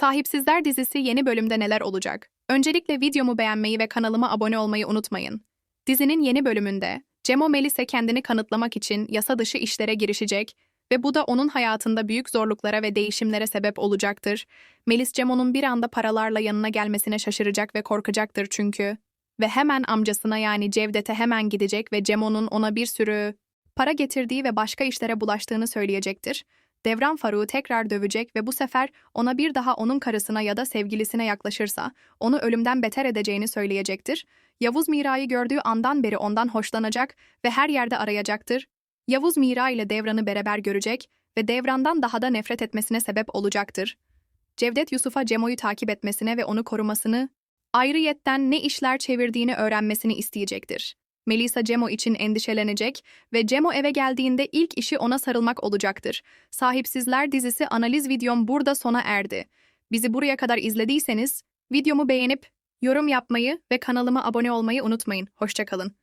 Sahipsizler dizisi yeni bölümde neler olacak? Öncelikle videomu beğenmeyi ve kanalıma abone olmayı unutmayın. Dizinin yeni bölümünde Cemo Melis'e kendini kanıtlamak için yasa dışı işlere girişecek ve bu da onun hayatında büyük zorluklara ve değişimlere sebep olacaktır. Melis Cemo'nun bir anda paralarla yanına gelmesine şaşıracak ve korkacaktır çünkü. Ve hemen amcasına yani Cevdet'e hemen gidecek ve Cemo'nun ona bir sürü para getirdiği ve başka işlere bulaştığını söyleyecektir. Devran Faruk'u tekrar dövecek ve bu sefer ona bir daha onun karısına ya da sevgilisine yaklaşırsa onu ölümden beter edeceğini söyleyecektir. Yavuz Mira'yı gördüğü andan beri ondan hoşlanacak ve her yerde arayacaktır. Yavuz Mira ile Devran'ı beraber görecek ve Devran'dan daha da nefret etmesine sebep olacaktır. Cevdet Yusuf'a Cemo'yu takip etmesine ve onu korumasını, ayrıyetten ne işler çevirdiğini öğrenmesini isteyecektir. Melisa Cemo için endişelenecek ve Cemo eve geldiğinde ilk işi ona sarılmak olacaktır. Sahipsizler dizisi analiz videom burada sona erdi. Bizi buraya kadar izlediyseniz videomu beğenip yorum yapmayı ve kanalıma abone olmayı unutmayın. Hoşçakalın.